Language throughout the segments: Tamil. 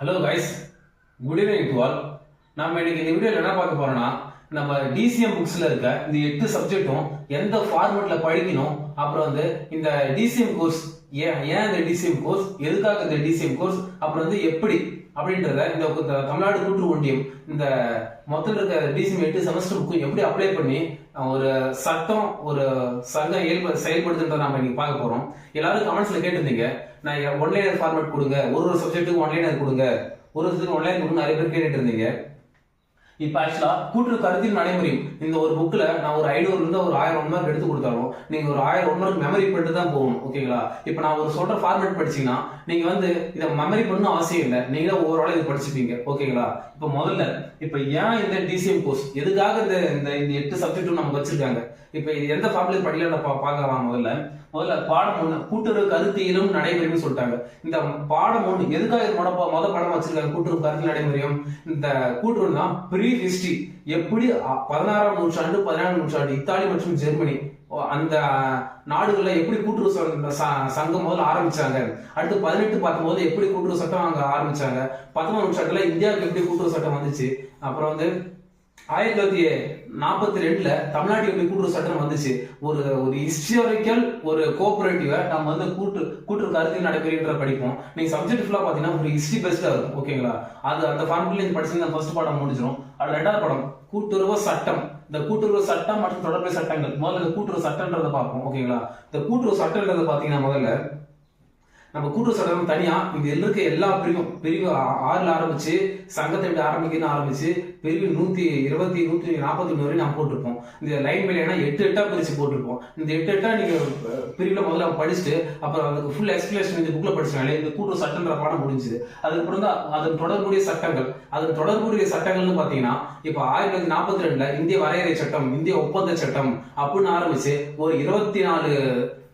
Hello guys good evening to all நம்ம இன்னைக்கு இந்த வீடியோவில் என்ன பார்க்க போறோம்னா நம்ம டிசிஎம் புக்ஸ்ல இருக்க இந்த எட்டு சப்ஜெக்ட்டும் எந்த ஃபார்மேட்ல படிக்கணும் அப்புறம் வந்து இந்த டிசிஎம் கோர்ஸ் ஏன் ஏன் இந்த டிசிஎம் கோர்ஸ் எதுக்காக இந்த டிசிஎம் கோர்ஸ் அப்புறம் வந்து எப்படி அப்படின்றத இந்த தமிழ்நாடு கூற்று ஒன்றியம் இந்த மொத்தம் இருக்க டிசிஎம் எட்டு செமஸ்டர் புக்கும் எப்படி அப்ளை பண்ணி ஒரு சட்டம் ஒரு சங்கம் செயல்படுத்துன்றதை செயல்படுதுன்றத நம்ம இன்னைக்கு பார்க்க போறோம். எல்லாரும் கமெண்ட்ஸ்ல கேட்டிருந்தீங்க. நான் ஒன்லைனர் ஃபார்மேட் கொடுங்க. ஒரு ஒரு சப்ஜெக்ட்டுக்கு ஒன்லைனர் கொடுங்க. ஒரு சப்ஜெக்ட் ஒன்லைன் கொடுங்க நிறைய பேர் கேட்டுட்டு இருந்தீங்க. இப்போ ஆக்சுவலா கூட்டு கருத்தின் நடைமுறையும் இந்த ஒரு புக்கில் நான் ஒரு ஐநூறுலேருந்து ஒரு ஆயிரம் ஒன் மார்க் எடுத்து கொடுத்தாலும் நீங்க ஒரு ஆயிரம் ஒன் மார்க் மெமரி பண்ணிட்டு தான் போகணும் ஓகேங்களா இப்போ நான் ஒரு சொல்ற ஃபார்மேட் படிச்சீங்கன்னா நீங்க வந்து இதை மெமரி பண்ணணும் அவசியம் இல்லை. நீங்க ஓவரால் இது படிச்சுப்பீங்க ஓகேங்களா இப்போ முதல்ல இப்போ ஏன் இந்த டிசிஎம் கோர்ஸ் எதுக்காக இந்த இந்த எட்டு சப்ஜெக்ட்டும் நமக்கு வச்சிருக்காங்க? இப்போ இது எந்த ஃபார்முலா படிக்கலாம் பா பார்க்கலாம் முதல்ல. முதல்ல பாடம் ஒண்ணு கூட்டுறவு கருத்தியலும் நடைமுறையும் சொல்லிட்டாங்க. இந்த பாடம் ஒண்ணு எதுக்காக இது முத முத பாடம் வச்சிருக்காங்க? கூட்டுறவு கருத்து நடைமுறையும். இந்த கூட்டுறவு தான் ப்ரீ ஹிஸ்டரி எப்படி பதினாறாம் நூற்றாண்டு பதினேழாம் நூற்றாண்டு இத்தாலி மற்றும் ஜெர்மனி அந்த நாடுகள்ல எப்படி கூட்டுறவு ச- சங்கம் முதல்ல ஆரம்பிச்சாங்க? அடுத்து பதினெட்டு பார்க்கும்போது எப்படி கூட்டுறவு சட்டம் அங்க ஆரம்பிச்சாங்க? பத்தொன்பது நூற்றாண்டுல இந்தியாவுக்கு எப்படி கூட்டுறவு சட்டம் வந்துச்சு? அப்புறம் வந்து ஆயிரத்தி தொள்ளாயிரத்தி நாற்பத்தி ரெண்டுல தமிழ்நாட்டில் எப்படி கூட்டுறவு சட்டம் வந்துச்சு? ஒரு ஒரு ஹிஸ்டாரிக்கல் ஒரு கோஆபரேட்டிவ நம்ம வந்து கூட்டு கூட்டுற கருத்தில் நடைபெறுகின்ற படிப்போம். நீங்க சப்ஜெக்ட் ஃபுல்லா பாத்தீங்கன்னா ஒரு ஹிஸ்டரி பெஸ்டா இருக்கும் ஓகேங்களா? அது அந்த ஃபார்முலா நீங்க படிச்சீங்கன்னா ஃபர்ஸ்ட் பாடம் முடிஞ்சிடும் அது ரெண்டாவது படம் கூட்டுறவு சட்டம். இந்த கூட்டுறவு சட்டம் மற்றும் தொடர்புடைய சட்டங்கள் முதல்ல இந்த கூட்டுறவு சட்டம்ன்றதை பார்ப்போம் ஓகேங்களா? இந்த கூட்டுறவு சட்டம்ன்றதை பாத்தீங்கன்னா முதல்ல நம்ம கூட்டு சட்டம் தனியா இது இருக்க எல்லா பிரிவும் பிரிவு ஆறில் ஆறுல ஆரம்பிச்சு சங்கத்தை விட்டு ஆரம்பிக்கணும்னு ஆரம்பிச்சு பிரிவு நூத்தி இருபத்தி நூத்தி நாற்பத்தி ஒண்ணு வரையும் நம்ம போட்டிருப்போம். இந்த லைன் மேலேனா எட்டு எட்டா பிரிச்சு போட்டிருப்போம். இந்த எட்டு எட்டா நீங்க பிரிவில் பிரிவுல முதல்ல படிச்சுட்டு அப்புறம் அதுக்கு ஃபுல் எக்ஸ்பிளேஷன் இந்த புக்ல படிச்சாலே இந்த கூட்டு சட்டம்ன்ற பாடம் முடிஞ்சுது. அதுக்கப்புறம் தான் அதன் தொடர்புடைய சட்டங்கள். அதன் தொடர்புடைய சட்டங்கள்னு பாத்தீங்கன்னா இப்ப ஆயிரத்தி தொள்ளாயிரத்தி நாற்பத்தி ரெண்டுல இந்திய வரையறை சட்டம் இந்திய ஒப்பந்த சட்டம் அப்படின்னு ஆரம்பிச்சு ஒரு இருபத்தி நாலு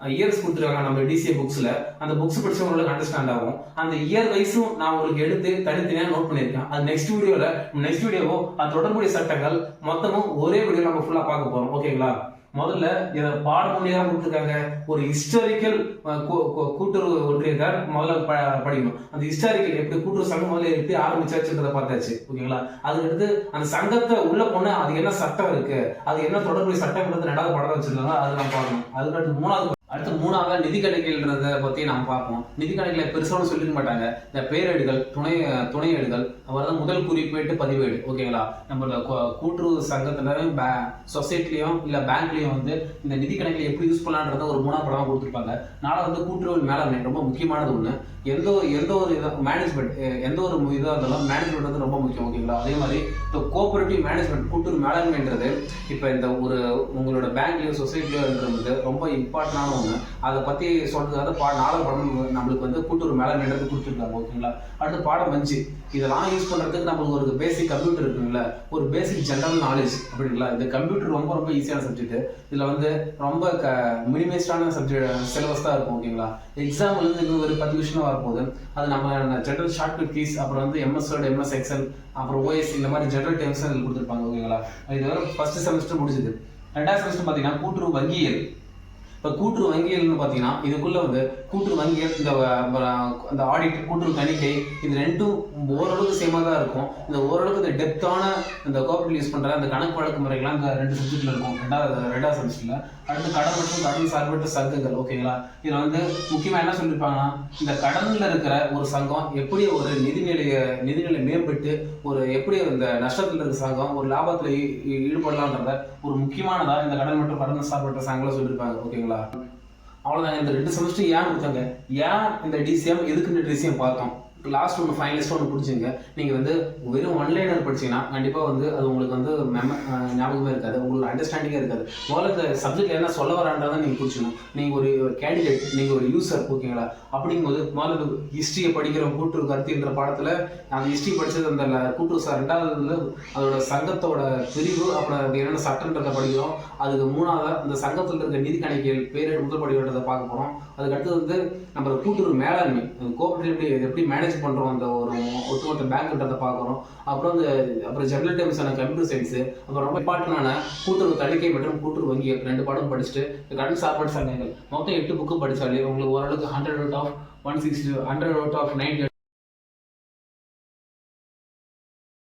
இயர்ஸ் கொடுத்துருக்காங்க நம்ம டிசிஏ புக்ஸ்ல அந்த புக்ஸ் படிச்சவங்களுக்கு அண்டர்ஸ்டாண்ட் ஆகும். அந்த இயர் வைஸும் நான் உங்களுக்கு எடுத்து தனித்தனியாக நோட் பண்ணியிருக்கேன். அது நெக்ஸ்ட் வீடியோல நெக்ஸ்ட் வீடியோவோ அது தொடர்புடைய சட்டங்கள் மொத்தமும் ஒரே வீடியோ நம்ம ஃபுல்லா பார்க்க போறோம். ஓகேங்களா முதல்ல இதை பாடமொழியாக கொடுத்துருக்காங்க. ஒரு ஹிஸ்டாரிக்கல் கூட்டுறவு ஒன்றியத்தார் முதல்ல ப- படிக்கணும். அந்த ஹிஸ்டாரிக்கல் எப்படி கூட்டுறவு சங்கம் முதல்ல எப்படி ஆரம்பிச்சாச்சுன்றதை பார்த்தாச்சு. ஓகேங்களா அதுக்கடுத்து அந்த சங்கத்தை உள்ள போனால் அது என்ன சட்டம் இருக்கு? அது என்ன தொடர்புடைய சட்டம்ன்றது நடந்து படம் வச்சிருக்காங்க. அது நான் பார்க்கணும். அதுக்கடுத்து மூணாவது அடுத்து மூணாவது நிதி கணக்கில்ன்றத பத்தி நாம பார்ப்போம். நிதி கணக்கில பெருசாலும் சொல்லிக்க மாட்டாங்க. இந்த பேரேடுகள் துணை துணை ஏடுகள் அப்புறம் முதல் குறிப்பேட்டு பதிவேடு. ஓகேங்களா? நம்ம கூட்டுறவு கூட்டுறவு பே சொசைட்டிலையும் இல்ல பேங்க்லயும் வந்து இந்த நிதி கணக்கில் எப்படி யூஸ் பண்ணலான்றத ஒரு மூணாவது படமா கொடுத்துருப்பாங்க. நாலாவது வந்து கூட்டுறவு மேலாண்மை ரொம்ப முக்கியமானது ஒண்ணு. எந்த ஒரு எந்த ஒரு இதாக மேனேஜ்மெண்ட் எந்த ஒரு இதாக இருந்தாலும் மேனேஜ்மெண்ட் வந்து ரொம்ப முக்கியம் ஓகேங்களா அதே மாதிரி இப்போ கோஆபரேட்டிவ் மேனேஜ்மெண்ட் கூட்டுறவு மேலாண்மைன்றது இப்போ இந்த ஒரு உங்களோட பேங்க்லேயோ சொசைட்டிலயோ இருக்கிறது ரொம்ப இம்பார்ட்டண்டான ஒன்று அதை பற்றி சொல்கிறதுக்காக பா நாலு படம் நம்மளுக்கு வந்து கூட்டுறவு மேலாண்மைன்றது கொடுத்துருக்காங்க ஓகேங்களா அடுத்து பாடம் அஞ்சு. இதெல்லாம் யூஸ் பண்ணுறதுக்கு நம்மளுக்கு ஒரு பேசிக் கம்ப்யூட்டர் இருக்குங்களா ஒரு பேசிக் ஜென்ரல் நாலேஜ் அப்படிங்களா? இந்த கம்ப்யூட்டர் ரொம்ப ரொம்ப ஈஸியான சப்ஜெக்ட் இதில் வந்து ரொம்ப க மினிமைஸ்டான சப்ஜெக்ட் சிலபஸ் தான் இருக்கும் ஓகேங்களா எக்ஸாம் வந்து இன்னும் ஒரு பத்து விஷயம் வரும்போது அது நம்ம ஜென்ரல் ஷார்ட்கட் கீஸ் அப்புறம் வந்து எம்எஸ் வேர்ட் எம்எஸ் எக்ஸல் அப்புறம் ஓஎஸ் இந்த மாதிரி ஜென்ரல் டேர்ம்ஸ் கொடுத்துருப்பாங்க ஓகேங்களா? இது ஃபர்ஸ்ட் செமஸ்டர் முடிஞ்சது. ரெண்டாவது செமஸ்டர் பார்த்தீங்கன்னா கூட்டுறவு வங்கியல் இப்போ கூட்டுறவு வங்கிகள்னு பார்த்தீங்கன்னா இதுக்குள்ள வந்து கூட்டுறவு வங்கிகள் இந்த அந்த ஆடிட் கூட்டுறவு தணிக்கை இது ரெண்டும் ஓரளவுக்கு சேமாக தான் இருக்கும். இந்த ஓரளவுக்கு இந்த டெப்த்தான இந்த கோஆபரேட்டிவ் யூஸ் பண்ணுற அந்த கணக்கு வழக்கு முறைகள்லாம் இந்த ரெண்டு சப்ஜெக்ட்ல இருக்கும். ரெண்டாவது ரெண்டாவது செமஸ்டர்ல அடுத்து கடன் மற்றும் கடன் சார்பற்ற சங்கங்கள் ஓகேங்களா இதில் வந்து முக்கியமாக என்ன சொல்லியிருப்பாங்கன்னா இந்த கடனில் இருக்கிற ஒரு சங்கம் எப்படி ஒரு நிதிநிலைய நிதிநிலை மேம்பட்டு ஒரு எப்படி இந்த நஷ்டத்தில் இருக்கிற சங்கம் ஒரு லாபத்தில் ஈடுபடலான்றத ஒரு முக்கியமானதாக இந்த கடன் மற்றும் கடன் சார்பற்ற சங்கங்களை சொல்லியிருப்பாங்க ஓகேங்களா அவ்வளோதாங்க இந்த ரெண்டு செமஸ்டர் ஏன் கொடுத்தாங்க? ஏன் இந்த டிசிஎம் எதுக்கு இந்த டிசிஎம் பார்த்தோம்? லாஸ்ட் ஒன்று ஃபைனலிஸ்ட் ஒன்று பிடிச்சிங்க நீங்கள் வந்து வெறும் ஒன்லைனர் படிச்சீங்கன்னா கண்டிப்பாக வந்து அது உங்களுக்கு வந்து மெம ஞாபகமே இருக்காது. உங்களுக்கு அண்டர்ஸ்டாண்டிங்கே இருக்காது. முதல்ல இந்த சப்ஜெக்ட்ல என்ன சொல்ல வரான்றதை நீங்கள் புரிஞ்சுக்கணும் நீங்கள் ஒரு கேண்டிடேட் நீங்கள் ஒரு யூசர் ஓகேங்களா அப்படிங்கும்போது முதல்ல ஹிஸ்ட்ரியை படிக்கிற கூட்டுறவு கருத்துன்ற பாடத்தில் அந்த ஹிஸ்ட்ரி படித்தது அந்த ல- சார் ரெண்டாவது அதோட சங்கத்தோட பிரிவு அப்புறம் என்னென்ன சட்டன்றதை படிக்கிறோம். அதுக்கு மூணாவது அந்த சங்கத்தில் இருக்க நிதி கணக்கியல் பேரேடு முதல் படிக்கிறதை பார்க்க போகிறோம் அதுக்கு அடுத்தது வந்து நம்ம கூட்டுறவு மேலாண்மை கோஆபரேட்டிவ் எப்படி மேனேஜ் பண்ணுறோம் அந்த ஒரு ஒட்டுமொத்த பேங்க்ன்றதை பார்க்குறோம். அப்புறம் அந்த அப்புறம் ஜெனரல் டைம்ஸான கம்ப்யூட்டர் சயின்ஸு அப்புறம் ரொம்ப இம்பார்ட்டண்டான கூட்டுறவு தணிக்கை மற்றும் கூட்டுறவு வங்கி ரெண்டு பாடம் படிச்சுட்டு கடன் சாப்பாடு சங்கங்கள். மொத்தம் எட்டு புக்கு படிச்சாலே உங்களுக்கு ஓரளவுக்கு hundred out of one sixty hundred out of ninety